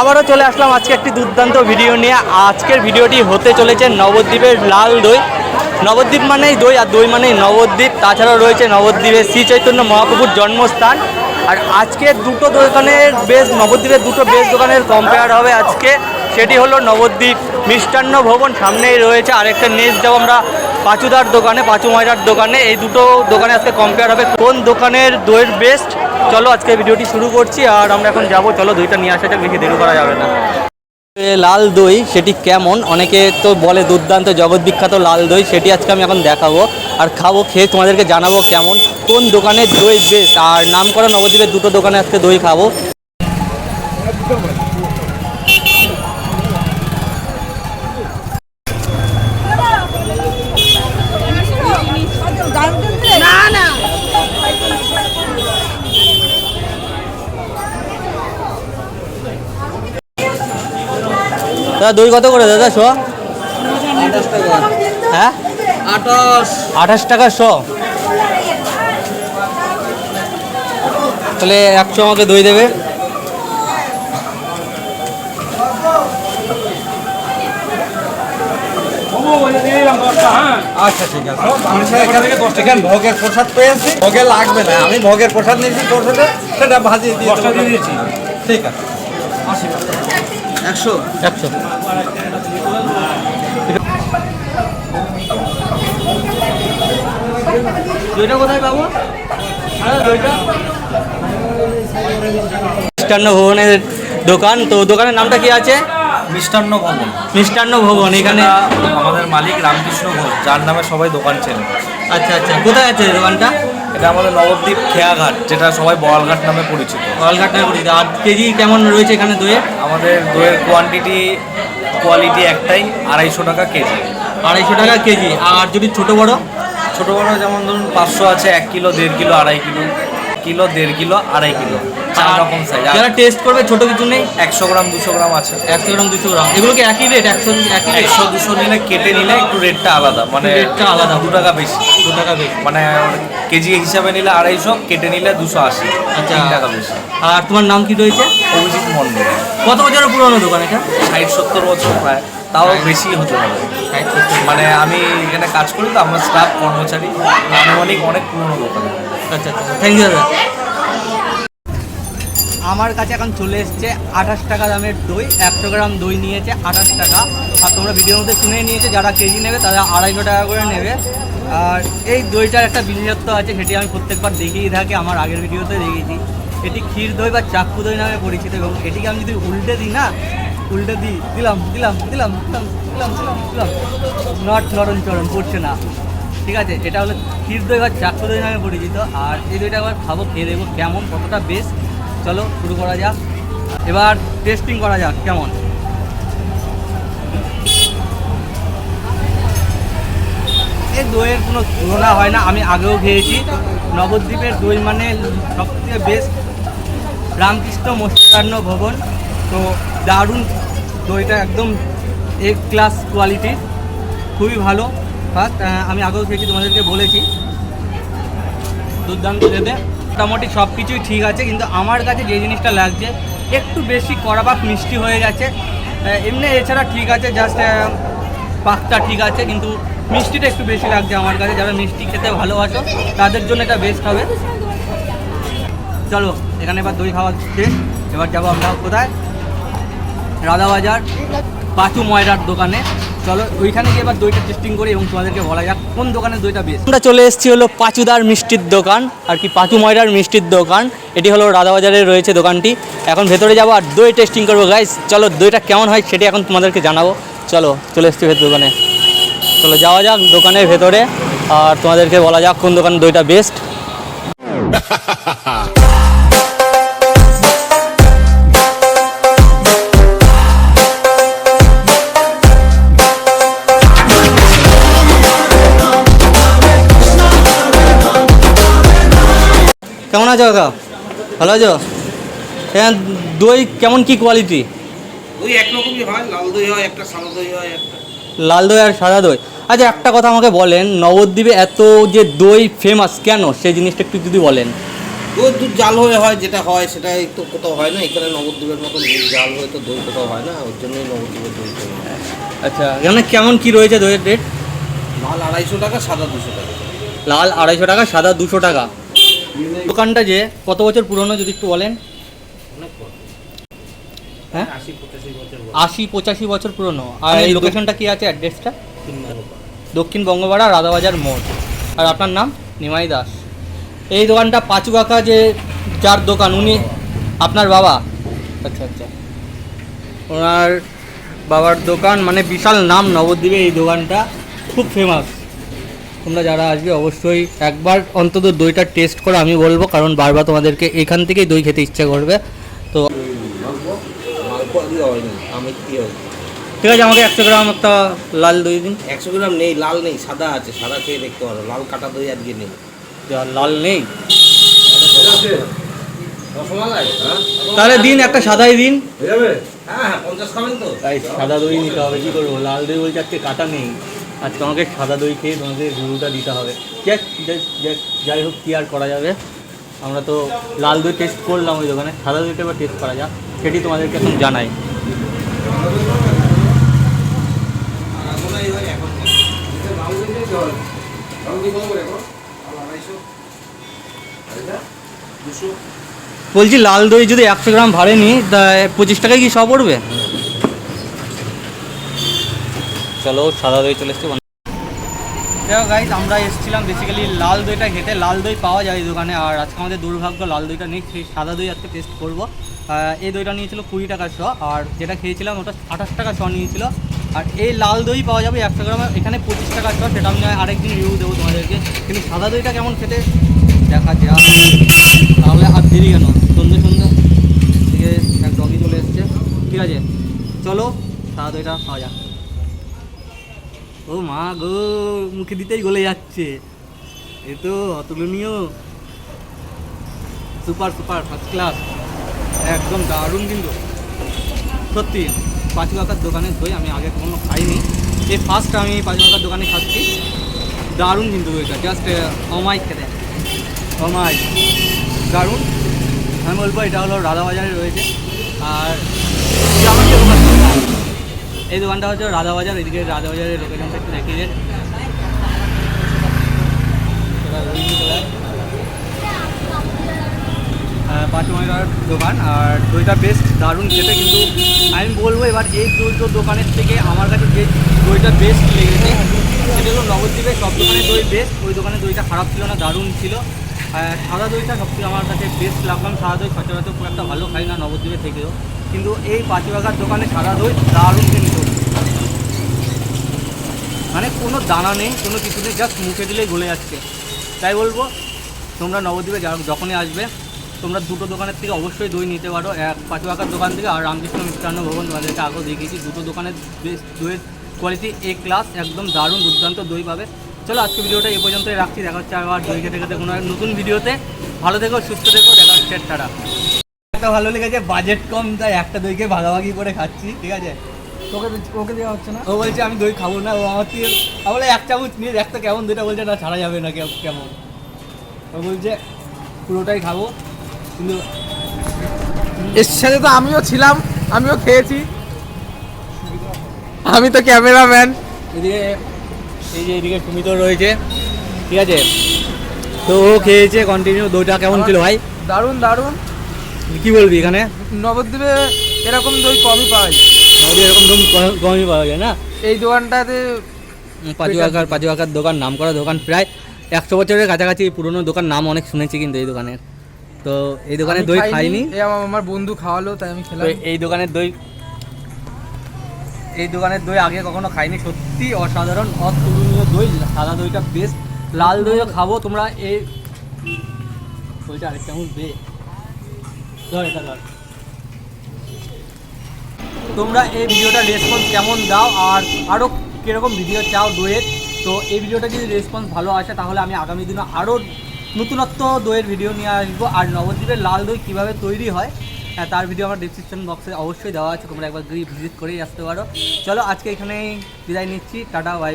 আবারও চলে আসলাম আজকে একটি দুর্দান্ত ভিডিও নিয়ে। আজকের ভিডিওটি হতে চলেছে নবদ্বীপের লাল দই। নবদ্বীপ মানেই দই আর দই মানেই নবদ্বীপ। তাছাড়াও রয়েছে নবদ্বীপের শ্রী চৈতন্য মহাপ্রভুর জন্মস্থান। আর আজকে দুটো দোকানের বেশ, নবদ্বীপের দুটো বেশ দোকানের কম্পেয়ার হবে আজকে। সেটি হলো নবদ্বীপ মিষ্টান্ন ভবন, সামনেই রয়েছে আরেকটা নেক্সট যাব আমরা। পাঁচুদার দোকানে, পাঁচু ময়রার দোকানে। এই দুটো দোকানে আজকে কম্পেয়ার হবে কোন দোকানের দইয়ের বেস্ট চলো আজকে ভিডিওটি শুরু করছি আর আমরা এখন যাব। চলো দইটা নিয়ে আসা যাক বেশি দেরি করা যাবে না। লাল দই, সেটি কেমন? অনেকে তো বলে দুর্দান্ত, জগৎ বিখ্যাত লাল দই, সেটি আজকে আমি এখন দেখাবো আর খাব, খেয়ে তোমাদেরকে জানাব কেমন, কোন দোকানের দই বেস্ট আর নাম করা নবদ্বীপের দুটো দোকানে আজকে দই খাব না না দাদা দই কত করে দাদা শো? হ্যাঁ? আঠাশ। টাকা শো। তাহলে একশো আমাকে দই দেবে। আচ্ছা ঠিক আছে। মানুষের এখান থেকে দশ টাকা। ভোগের প্রসাদ পেয়েছি। ভোগে লাগবে না। আমি ভোগের প্রসাদ নিয়েছি তোর সাথে। সেটা ভাজিয়ে দিয়ে দেবো। দিয়েছি। ঠিক আছে। একশো? একশো। দইটা কোথায় পাবো? হ্যাঁ দইটা। মিষ্টান্ন ভবনের দোকান। তো দোকানের নামটা কি আছে? মিষ্টান্ন ভবন। মিষ্টান্ন ভবন এখানে আমাদের মালিক রামকৃষ্ণ ঘোষ যার নামে সবাই দোকান চেনে। আচ্ছা আচ্ছা। কোথায় আছে দোকানটা? এটা আমাদের নবদ্বীপ খেয়াঘাট যেটা সবাই বড়ালঘাট নামে পরিচিত। বড়ালঘাট নামে পরিচিত। আর কেজি কেমন রয়েছে এখানে দইয়ের? আমাদের দইয়ের কোয়ান্টিটি কোয়ালিটি একটাই আড়াইশো টাকা কেজি। আড়াইশো টাকা কেজি। আর যদি ছোটো বড়? ছোটো বড়ো যেমন ধরুন পাঁচশো আছে এক কিলো দেড় কিলো আড়াই কিলো। কিলো দেড় কিলো আড়াই কিলো। চার রকম সাইজ যারা টেস্ট করবে ছোট কিছু নেই? একশো গ্রাম দুশো গ্রাম আছে। একশো গ্রাম দুশো গ্রাম। এগুলো কি একই রেট একশো একই একশো দুশো নিলে কেটে নিলে একটু রেটটা আলাদা। মানে রেটটা আলাদা। দু টাকা বেশি। দু টাকা বেশি। মানে কেজি হিসাবে নিলে আড়াইশো কেটে নিলে দুশো আশি। আচ্ছা। টাকা বেশি। আর তোমার নাম কি রয়েছে? অভিজিৎ মন্ডল কত বছরের পুরনো দোকান এটা? ষাট সত্তর বছর প্রায়। তাও বেশি হতে পারে। মানে আমি এখানে কাজ করি তো আমার স্টাফ কর্মচারী। আনুমানিক অনেক পুরনো দোকান। আচ্ছা আচ্ছা থ্যাংক ইউ দাদা। আমার কাছে এখন চলে এসছে আঠাশ টাকা দামের দই একশো গ্রাম দই নিয়েছে আঠাশ টাকা। আর তোমরা ভিডিওর মধ্যে শুনে নিয়েছে, যারা কেজি নেবে তারা আড়াইশো টাকা করে নেবে। আর এই দইটার একটা বিশেষত্ব আছে, সেটি আমি প্রত্যেকবার দেখেই থাকি, আমার আগের ভিডিওতে দেখেছি এটি ক্ষীর দই বা চাক্কু দই নামে পরিচিত এবং এটিকে আমি যদি উল্টে দিই, না? উল্টে দিই, দিলাম দিলাম দিলাম দিলাম দিলাম দিলাম দিলাম। নট নরম চরণ পড়ছে না। ঠিক আছে, এটা হলো ক্ষীর দই বা চাক্কু দই নামে পরিচিত। আর এই দইটা আবার খাব, খেয়ে দেবো কেমন, কতটা বেশ চলো, শুরু করা যাক। এবার টেস্টিং করা যাক, কেমন? এই দইয়ের কোনো তুলনা হয় না, আমি আগেও খেয়েছি। নবদ্বীপের দই মানে সবথেকে বেস্ট রামকৃষ্ণ মস্তান্ন ভবন। তো দারুণ দইটা, একদম এক ক্লাস কোয়ালিটি খুবই ভালো। ফার্স্ট আমি আগেও খেয়েছি, তোমাদেরকে বলেছি। দুর্দান্ত দেবে মোটামুটি সব কিছুই ঠিক আছে, কিন্তু আমার কাছে যে জিনিসটা লাগছে, একটু বেশি কড়া কড়াবাক মিষ্টি হয়ে গেছে। এমনি এছাড়া ঠিক আছে জাস্ট পাকটা ঠিক আছে, কিন্তু মিষ্টিটা একটু বেশি লাগছে আমার কাছে। যারা মিষ্টি খেতে ভালোবাসো, তাদের জন্য এটা বেস্ট হবে। চলো, এখানে এবার দই খাওয়া শেষ। এবার যাব আমরা কোথায়? রাধাবাজার, পাঁচু ময়রার দোকানে। চলো ওইখানে গিয়ে এবার দইটা টেস্টিং করি এবং তোমাদেরকে বলা যাক কোন দোকানের দইটা বেশ আমরা চলে এসেছি হলো পাঁচুদার মিষ্টির দোকান, আর কি পাঁচু ময়রার মিষ্টির দোকান। এটি হলো রাধাবাজারে রয়েছে দোকানটি। এখন ভেতরে যাব আর দই টেস্টিং করব। গাইস চলো দইটা কেমন হয় সেটি এখন তোমাদেরকে জানাব। চলো, চলে এসেছি ভেতর দোকানে। চলো যাওয়া যাক দোকানের ভেতরে, আর তোমাদেরকে বলা যাক কোন দোকানের দইটা বেস্ট কেমন আছো কাকা? ভালো আছো? হ্যাঁ দই কেমন কি কোয়ালিটি ওই একরকমই হয় লাল দই হয় একটা সাদা দই হয় একটা। লাল দই আর সাদা দই। আচ্ছা একটা কথা আমাকে বলেন নবদ্বীপে এত যে দই ফেমাস কেন? সেই জিনিসটা একটু যদি বলেন। দই দুধ জাল হয়ে হয় যেটা হয় সেটাই তো কোথাও হয় না। এখানে নবদ্বীপের মতন দুধ জাল হয়ে তো দই কোথাও হয় না ওর জন্যই নবদ্বীপের দই আচ্ছা এখানে কেমন কি রয়েছে দইয়ের রেট লাল আড়াইশো টাকা সাদা দুশো টাকা। লাল আড়াইশো টাকা সাদা দুশো টাকা। দোকানটা যে কত বছর পুরনো যদি একটু বলেন? হ্যাঁ? আশি পঁচাশি বছর পুরনো। আর এই লোকেশনটা কি আছে অ্যাড্রেসটা দক্ষিণ বঙ্গপাড়া। রাধাবাজার মোড়। আর আপনার নাম? নিমাই দাস। এই দোকানটা পাঁচু কাকা যে যার দোকান উনি আপনার বাবা? আচ্ছা আচ্ছা। ওনার বাবার দোকান মানে বিশাল নাম নবদ্বীপে এই দোকানটা খুব ফেমাস তোমরা যারা আসবে অবশ্যই একবার অন্তত দইটা টেস্ট করে আমি বলব কারণ বারবার তোমাদেরকে এখান থেকেই দই খেতে ইচ্ছে করবে। তো ঠিক আছে আমাকে একশো গ্রাম একটা লাল দই দিন। একশো গ্রাম নেই লাল নেই সাদা আছে সাদা খেয়ে দেখতে পারো। লাল কাটা দই আজকে নেই। লাল নেই? হ্যাঁ? তাহলে দিন একটা সাদাই দিন। হ্যাঁ হ্যাঁ পঞ্চাশ খাবেন তো। তাই সাদা দই নিতে হবে কী করব? লাল দই বলছে আজকে কাটা নেই। আজকে আমাকে সাদা দই খেয়ে তোমাকে রিভিউটা দিতে হবে। যাক, যাই হোক কী আর করা যাবে? আমরা তো লাল দই টেস্ট করলাম ওই দোকানে। সাদা দইটা এবার টেস্ট করা যাক। সেটি তোমাদেরকে এখন জানাই। বলছি লাল দই যদি একশো গ্রাম ভাড়ে নিই তা পঁচিশ টাকায় কি সব পড়বে চলো, সাদা দই চলে এসছে। দেখো গাইজ আমরা এসেছিলাম বেসিক্যালি লাল দইটা খেতে। লাল দই পাওয়া যায় দোকানে, আর আজকে আমাদের দুর্ভাগ্য লাল দইটা নেই, সেই সাদা দই আজকে টেস্ট করব। এই দইটা নিয়েছিল কুড়ি টাকা শ, আর যেটা খেয়েছিলাম ওটা আঠাশ টাকা শ নিয়েছিল। আর এই লাল দই পাওয়া যাবে একশো গ্রামে, এখানে পঁচিশ টাকা শ, সেটা আমি আরেকদিন রিভিউ দেবো তোমাদেরকে। কিন্তু সাদা দইটা কেমন খেতে? দেখা যাক। তাহলে আর দেরি কেন? সন্ধ্যে সন্ধ্যে থেকে এক ডগি চলে এসছে। ঠিক আছে, চলো, সাদা দইটা খাওয়া যাক। ও মা গো, মুখে দিতেই গলে যাচ্ছে। এ তো অতুলনীয়। সুপার সুপার ফার্স্ট ক্লাস একদম দারুণ কিন্তু। সত্যি, পাঁচু কাকার দোকানের দই আমি আগে কখনো খাইনি। এই ফার্স্ট আমি পাঁচু কাকার দোকানে খাচ্ছি। দারুণ কিন্তু দইটা জাস্ট অমাই খেতে। অমাই দারুণ। আমি বলব এটা হলো রাধাবাজারে রয়েছে। আর দোকান এই দোকানটা হচ্ছে রাধাবাজার এদিকে রাধাবাজারের লোকেশনটা একটু দেখিয়ে দেন। আহ, পাঁচমাইলার দোকান আর দইটা বেস্ট দারুণ খেতে কিন্তু আমি বলব এবার এই দুটো দোকানের থেকে আমার কাছে যে দইটা বেস্ট লেগেছে সেটা হলো নবদ্বীপের সব দোকানের দই বেস্ট ওই দোকানের দইটা খারাপ ছিল না দারুণ ছিল। আহ, সাদা দইটা সবথেকে আমার কাছে বেস্ট লাগলাম। সাদা দই সচরাচর খুব একটা ভালো খাই না নবদ্বীপের থেকেও। কিন্তু এই পাঁচবাগার দোকানে সাদা দই দারুণ কিন্তু মানে কোনো দানা নেই, কোনো কিছু নেই জাস্ট মুখে দিলেই গলে যাচ্ছে। তাই বলব, তোমরা নবদ্বীপে যখনই আসবে, তোমরা দুটো দোকানের থেকে অবশ্যই দই নিতে পারো। এক পাঁচুয়াকার দোকান থেকে আর রামকৃষ্ণ মিষ্টান্ন ভবন তোমাদেরকে আগেও দেখিয়েছি। দুটো দোকানের বেশ দইয়ের কোয়ালিটি এ ক্লাস একদম দারুণ দুর্দান্ত দই পাবে। চলো আজকে ভিডিওটা এই পর্যন্তই রাখছি। দেখা হচ্ছে আবার দই খেতে খেতে কোনো নতুন ভিডিওতে। ভালো থেকো, সুস্থ থেকো, দেখা হচ্ছে, টাটা। একটা ভালো লেগেছে বাজেট কম তাই একটা দইকে ভাগাভাগি করে খাচ্ছি ঠিক আছে? তোকে ওকে দেওয়া হচ্ছে না? ও বলছে আমি দই খাব না। ও আমার থেকে এক চামচ নিয়ে একটা কেমন দইটা। বলছে না ছাড়া যাবে না কে- কেমন? ও বলছে পুরোটাই খাব। কিন্তু এর সাথে তো আমিও ছিলাম আমিও খেয়েছি। আমি তো ক্যামেরাম্যান। এদিকে এই যে এদিকে তুমি তো রয়েছে ঠিক আছে? তো ও খেয়েছে কন্টিনিউ দইটা কেমন ছিল ভাই? দারুণ দারুণ। কি বলবি এখানে? নবদ্বীপে এরকম দই কমই পাওয়া যায়। আমাদের এরকম দম ক- কমই পাওয়া যায় না? এই দোকানটাতে পাঁচু আকার পাঁচু আকার দোকান নাম করা দোকান প্রায় একশো বছরের কাছাকাছি পুরনো দোকান নাম অনেক শুনেছি কিন্তু এই দোকানের। তো এই দোকানে আমি দই খাইনি আমার বন্ধু খাওয়ালো তাই আমি খেলাম। এই দোকানের দই এই দোকানের দই আগে কখনো খাইনি। সত্যি অসাধারণ অতুলনীয় দই সাদা দইটা বেস্ট লাল দইও খাব তোমরা এই দইটা আরেক চামচ বে তোমরা এই ভিডিওটা রেসপন্স কেমন দাও আর আরও কীরকম ভিডিও চাও দইয়ের? তো এই ভিডিওটা যদি রেসপন্স ভালো আসে, তাহলে আমি আগামী দিনে আরও নতুনত্ব দইয়ের ভিডিও নিয়ে আসব। আর নবদ্বীপের লাল দই কীভাবে তৈরি হয় হ্যাঁ তার ভিডিও আমার ডিসক্রিপশন বক্সে অবশ্যই দেওয়া আছে। তোমরা একবার গিয়ে ভিজিট করেই আসতে পারো। চলো আজকে এখানেই বিদায় নিচ্ছি। Tata bye